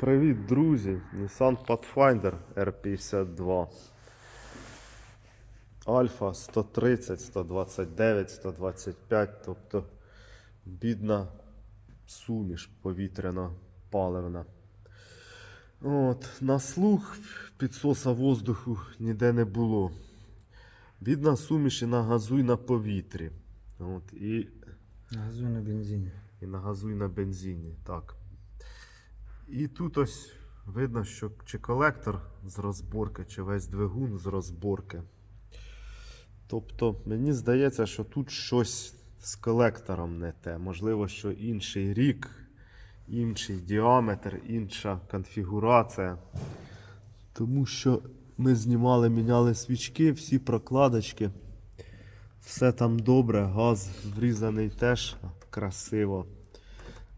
Привіт, друзі! Nissan Pathfinder R52. Альфа 130, 129, 125, тобто бідна суміш повітряно-паливна. От, на слух підсоса воздуху ніде не було. Бідна суміш і на газу, і на повітрі. От, і Газуй на бензині. і на газу, і на бензині. Так. І тут ось видно, що чи колектор з розборки, чи весь двигун з розборки. Тобто, мені здається, що тут щось з колектором не те. Можливо, що інший рік, інший діаметр, інша конфігурація. Тому що ми знімали, міняли свічки, всі прокладочки. Все там добре, газ врізаний теж красиво.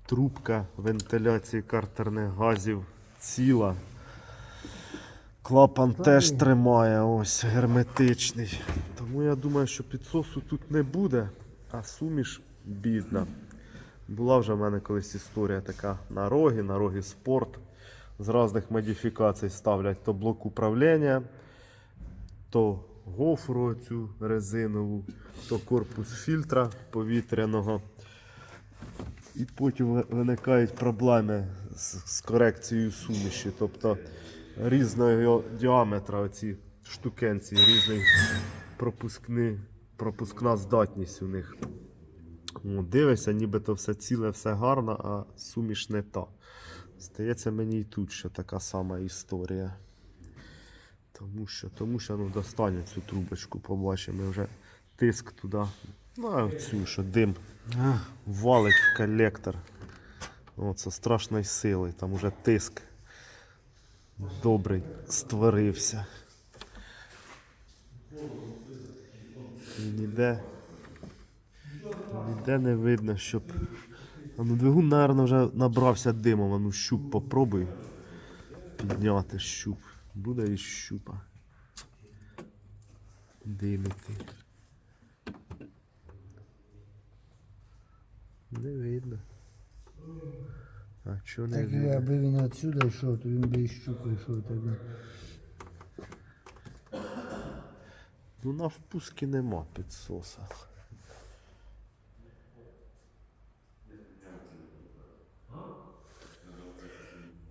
Трубка вентиляції картерних газів ціла. Клапан теж тримає, ось герметичний. Тому я думаю, що підсосу тут не буде, а суміш бідна. Була вже в мене колись історія така на рогі, на рогі спорт. З різних модифікацій ставлять то блок управління, то гофру цю резинову, то корпус фільтра повітряного. І потім виникають проблеми з, корекцією суміші. Тобто різного діаметра оці штукенці, різний пропускний, пропускна здатність у них. О, дивишся, нібито все ціле, все гарно, а суміш не та. Здається, мені і тут ще така сама історія. Тому що, тому що ну, достану цю трубочку, побачимо вже тиск туди. Ну, а цю, що дим валить в колектор. О, це страшної сили. Там уже тиск добрий створився. Ніде, ніде не видно, щоб. А ну двигун, мабуть, вже набрався димом. А ну щуп попробуй підняти щуп. Буде і щупа. Димити. Не видно. А чого не так видно? аби він отсюда йшов, то він би і щуку йшов. Так він. Ну на впуску нема підсоса.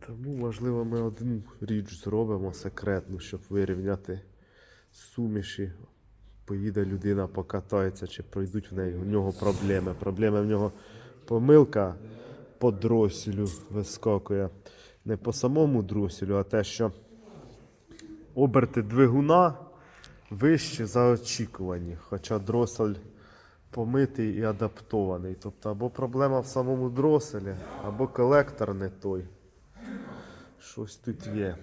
Тому, можливо, ми одну річ зробимо секретну, щоб вирівняти суміші. Поїде людина, покатається, чи пройдуть в неї у нього проблеми. Проблеми в нього помилка по дроселю вискакує. Не по самому дроселю, а те, що оберти двигуна вищі за очікувані, хоча дросель помитий і адаптований. Тобто або проблема в самому дроселі, або колектор не той. Щось тут є.